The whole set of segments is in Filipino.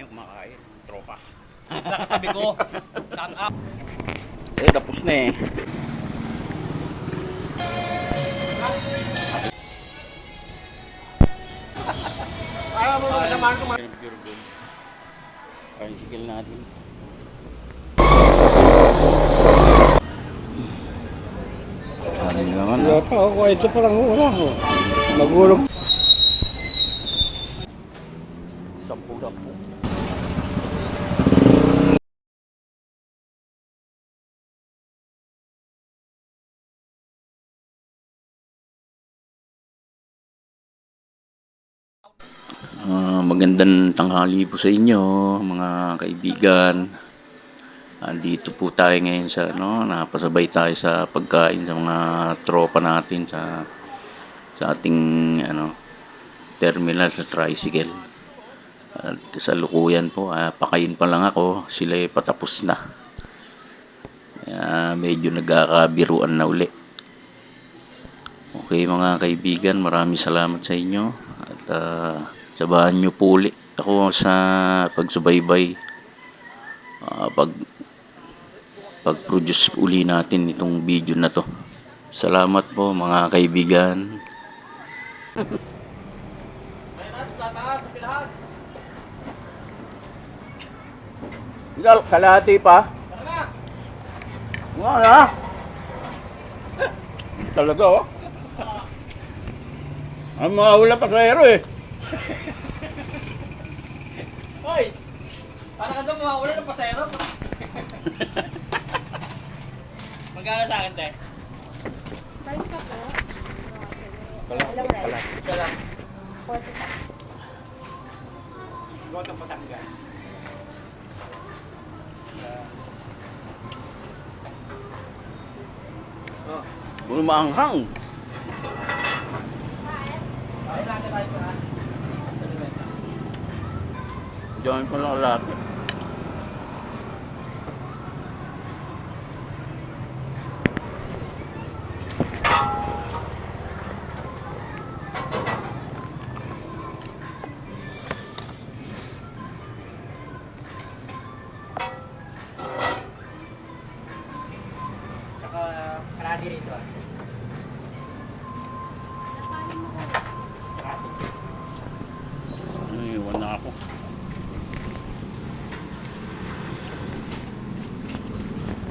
ngayon kumakain. Tropa. Nakatabi ko. Shout out. Eh, tapos na eh. Ayaw mo kasamahan ko. Pure gold. Tricycle natin. Ano naman? Wala pa ako. Ito pa lang wala ko. Nagulog. Sampu-sampu. Ah, magandang tanghali po sa inyo, mga kaibigan. Andito po tayo ngayon sa ano, napasabay tayo sa pagkain sa mga tropa natin sa sa ating ano terminal sa tricycle. At kasalukuyan po, ah, pakain pa lang ako, sila ay patapos na. Kaya medyo nagkakabiruan na uli. Okay mga kaibigan, maraming salamat sa inyo. At ah, sabahan nyo po uli ako sa pagsubaybay. Ah, pag pag-produce uli natin itong video na to. Salamat po mga kaibigan. Ikaw, kalahati pa? Nga na. Talaga oh. Ang mga ula pasahero eh. Para ka daw mawawala ng pasero. Magkano sa akin, te? Price ka po. Kalahati. kalahati. Isa lang. 45. Huwag kang patanggal. Maanghang. Tayo pa ha. Diyan pa lang lahat.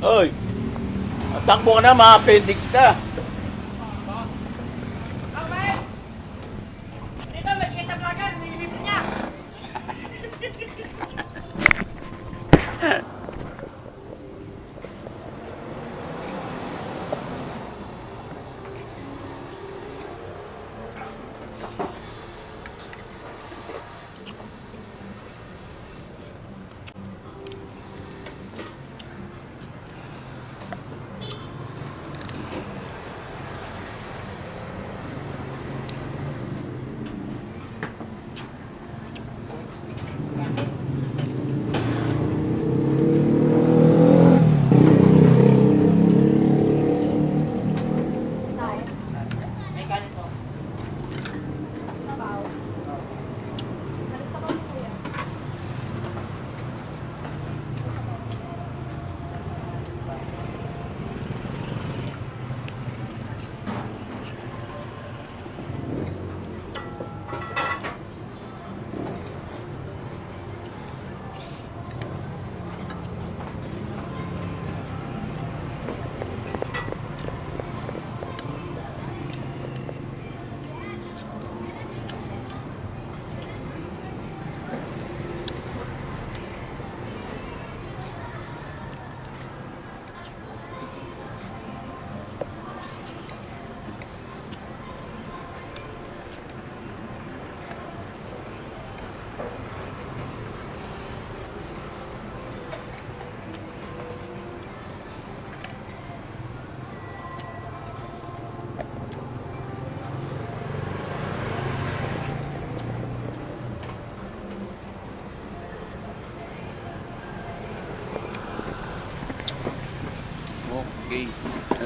Oy! Takbo ka na, mga appendix ka.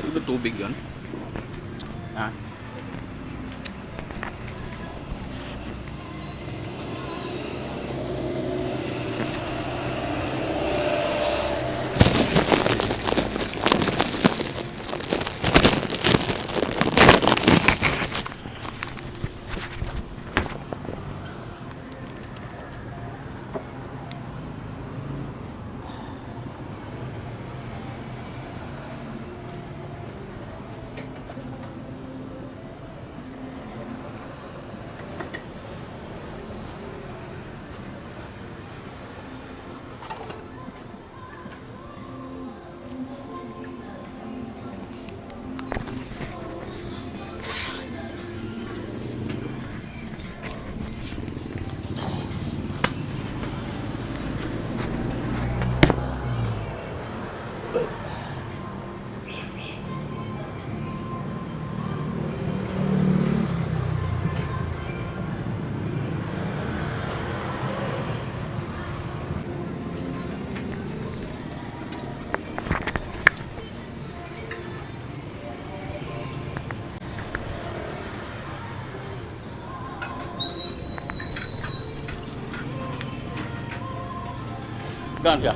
Ano ba tubig yun? Ha? 干啥。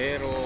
Rin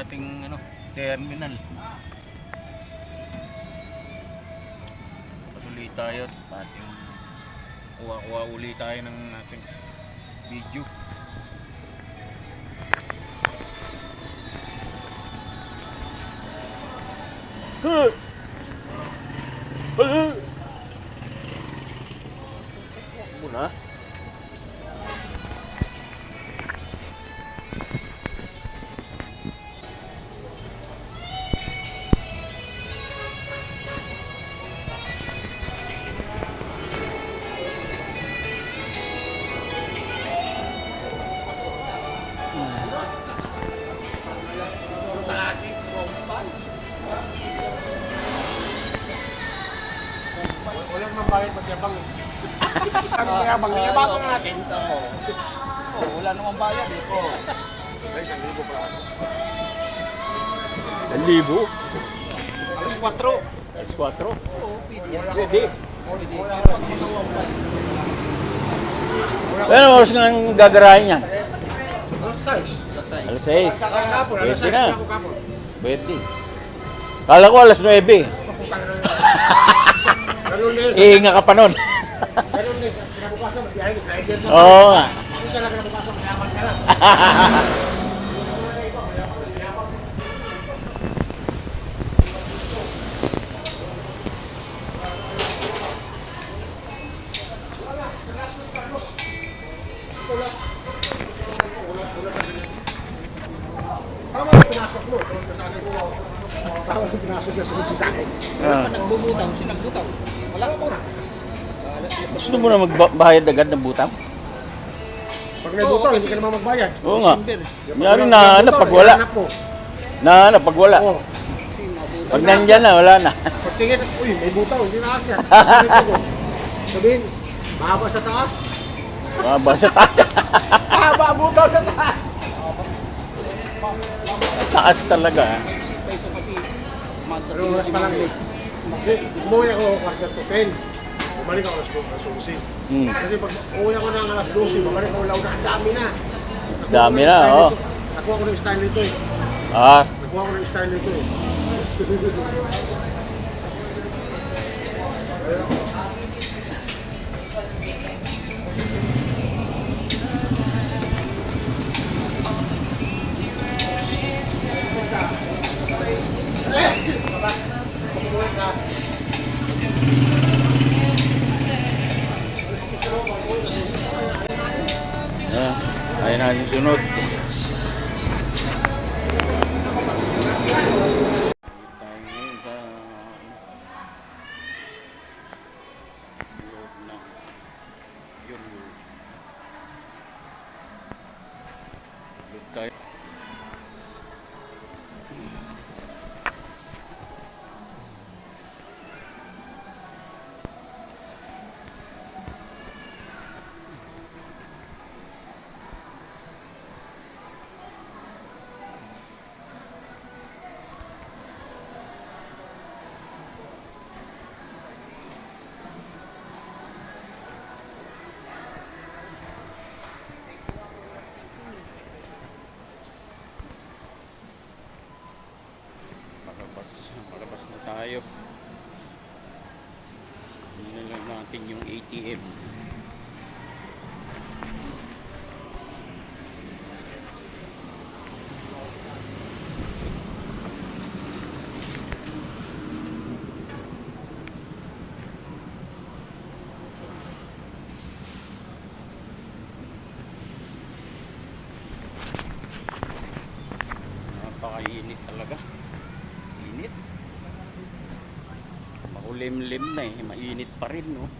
Tayo sa ating ano, terminal. Patuloy tayo at ating kuha-kuha uli tayo ng ating video. Muna. Bayad magyabang. Ano mayabang? Mayabang natin. Oh, wala namang bayad eh. Oh. Ay, isang libo pala ako. San libo? Alas 4. Alas 4. Oo, pwede. Pwede. Pero oras nga ang gagarahin yan? Alas 6. Sa size. Alas 6. Kapon, alas Pwede 6 na. na. Pwede. Kala ko alas 9. Magbiyahe ka. Driver sa Oo nga. Kung siya lang kinabukasan, mayaman ka na. mo na magbayad agad ng butang? Pag may butang, hindi ka naman magbayad. Oo nga. December. Mayroon na ano pag wala. Hanap mo. Na ano pag wala. Oo. Pag nandyan na, wala na. Pagtingin, uy, may butaw, hindi na akin. Sabihin, mahaba sa taas. Mga basa tacha. Mahaba ang butaw sa taas. Taas talaga. ah. Pero oras pa lang eh. Umuwi ako quarter to 10. Bumalik ako alas 2, alas 11. Hmm. Kasi pag uwi ako ng alas 12, babalik ako law na, ang dami na. Nakuha Dami ko ng na, style oh. nito. Nakuha ko ng style nito eh. Ah, Nakuha ko ng style nito eh. ah, ayun natin sunod. ATM. Napakainit talaga. Init. Makulimlim na eh. Mainit pa rin, no?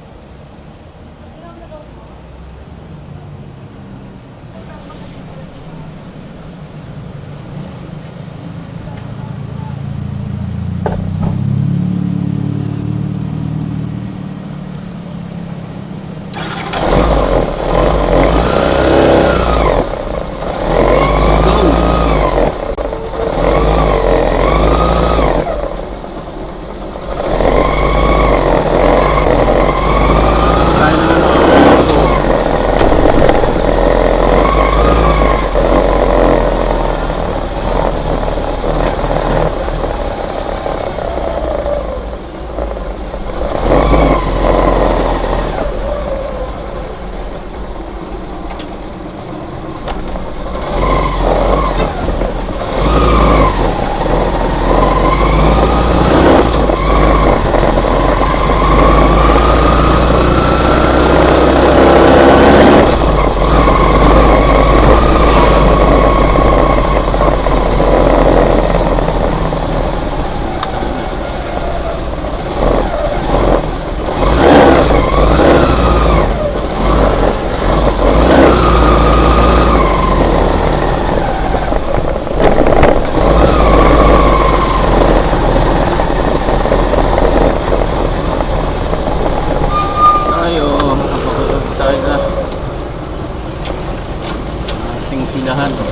Pinajano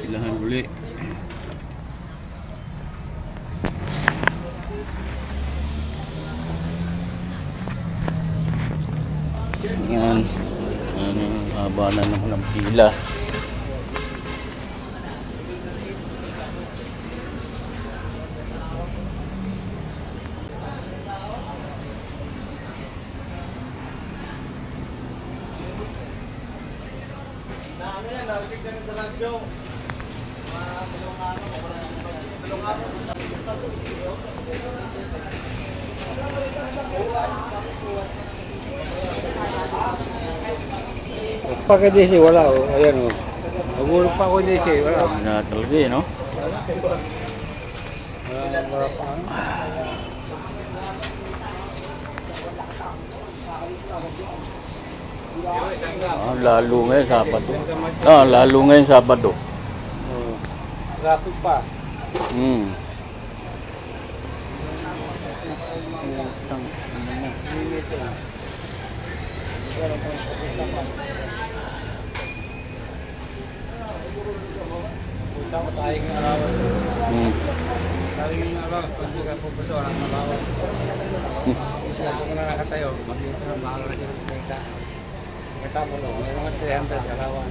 pilahan uli. Yan. Ano, haba na naman ng pila. Pag DC, wala. Oh. Ayan o. Oh. Nagulog pa ako DC, wala. Na talaga eh, no? Wala, wala pa. Ah, lalo ngayon Sabado. Ah, lalo ngayon Sabado. Oh. Traffic pa. Hmm. Punta ko tayo ng arawan. Hmm. Tayo ng arawan. Pag hindi ka pupunta, walang arawan. Kaya kung nakakatayo, makita na mahal na sila kumita. Kita mo no, may mga 300 arawan.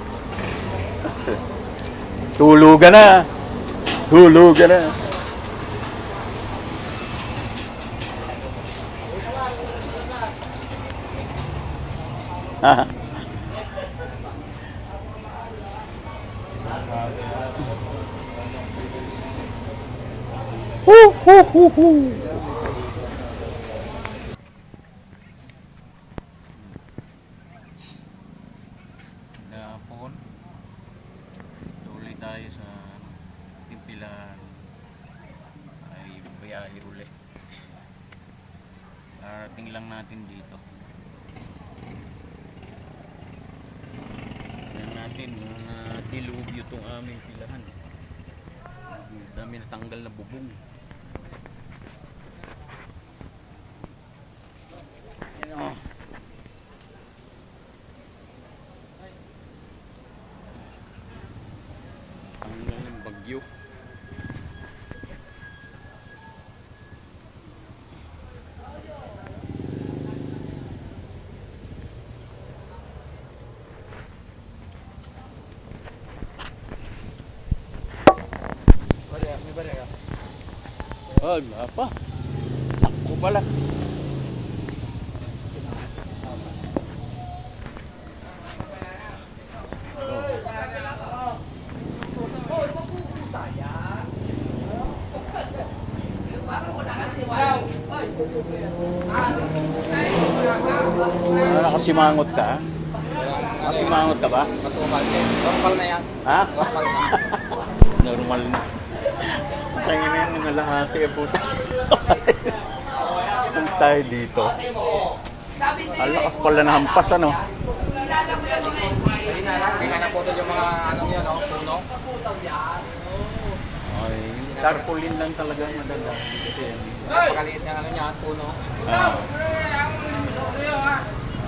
Tulugan na. Tulugan na. Ha? Hoo, hoo, hoo, hoo. Dapon. Tuloy tayo sa timpilan ay bayahe uli. Parating lang natin dito. Tignan natin na dilubyo tong aming pilahan. Ang Dami natanggal na bubong. Yan o. Tanggal ng bagyo. Balik, may balik ka. Ay, apa? Ako pala. Ah, nakasimangot ka? Nakasimangot ka ba? Normal na yan. Ha? Normal na. Normal na. Tayo na yung mga lahati eh puta. Kung tayo dito. Ang lakas pala na hampas ano. Hindi na, naputol yung mga ano yun, no? Puno. Ay, tarpaulin lang talaga madala. Kasi Napakaliit ng ano niya, puno. ah.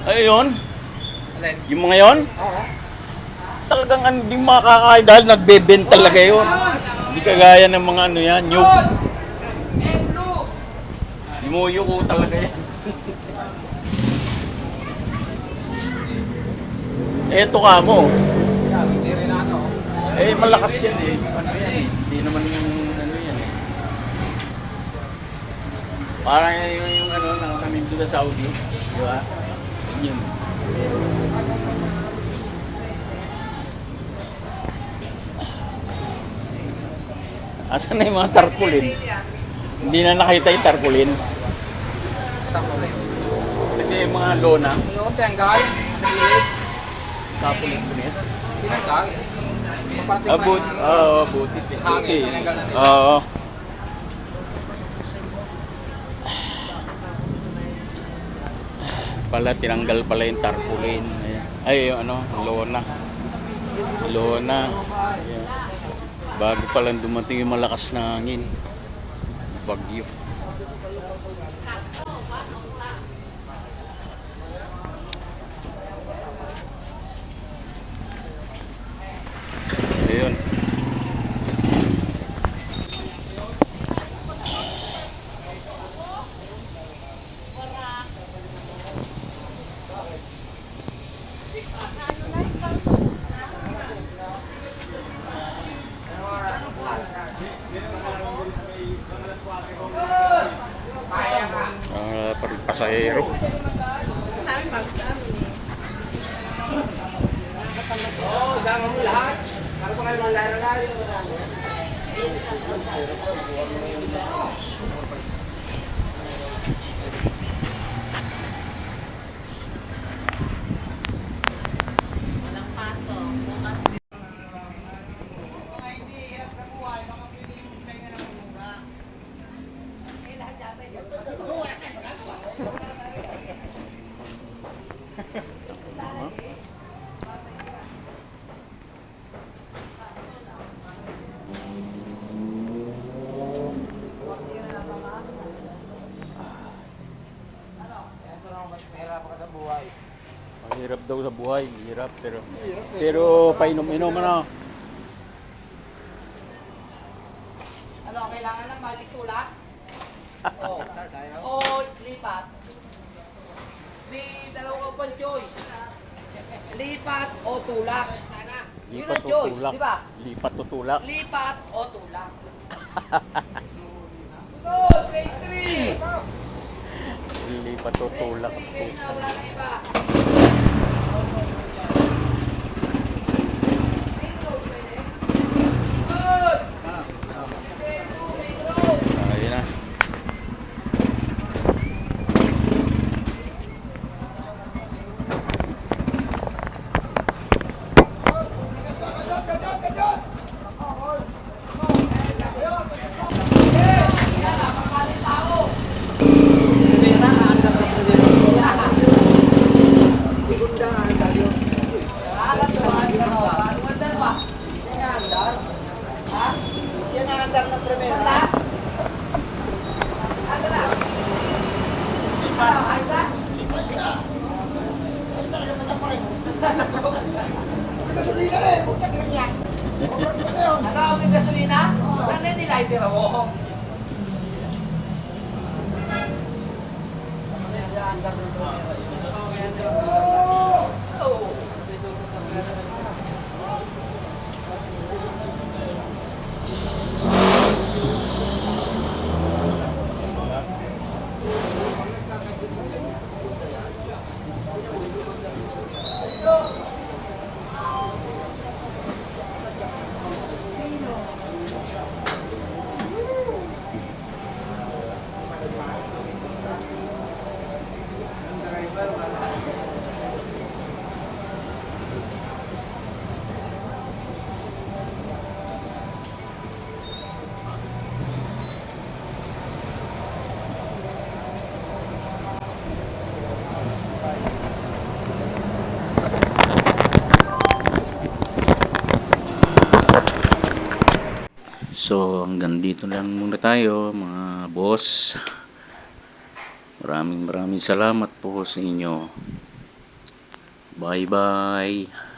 Ayun, Alin? yung mga yon, Oo. talagang hindi makakakain dahil nagbebenta talaga yun. Hindi kagaya ng mga ano yan, nyug. Limuyo ko talaga yan. Eto ka mo. Eh, malakas yan eh. Ano yan eh. Hindi naman yung ano yan eh. Parang yung, yung ano, nakakamin doon sa Saudi. Di ba? Yun. Asan na yung mga tarpaulin? Hindi na nakita yung tarpaulin. Kasi yung mga lona. Yung tanggal, sa gilid, Tarpaulin. tinanggal. Pa- Oo, buti. Hangin, tinanggal na. Oo. Pala, tinanggal pala yung tarpaulin. Ay, yung ano, lona. Lona. Ayan. Bago pa lang dumating yung malakas na hangin. Bagyo. Ayun. Pasahero. Oo, sama mo lahat. Para pa kayo maglalagay. Mahirap ka sa buhay. Buhay, hirap pero pero painom-inom ano. Ano, kailangan ng magic tulak? Oo, start tayo. O lipat? May dalawang pang choice. Lipat o tulak. Lipat o tulak. di ba? Lipat o tulak. Lipat o tulak. Good, 3! Lipat o tulak. 3, kayo na, wala na iba. Thank you. So, hanggang dito lang muna tayo, mga boss. Maraming maraming salamat po sa inyo. Bye-bye.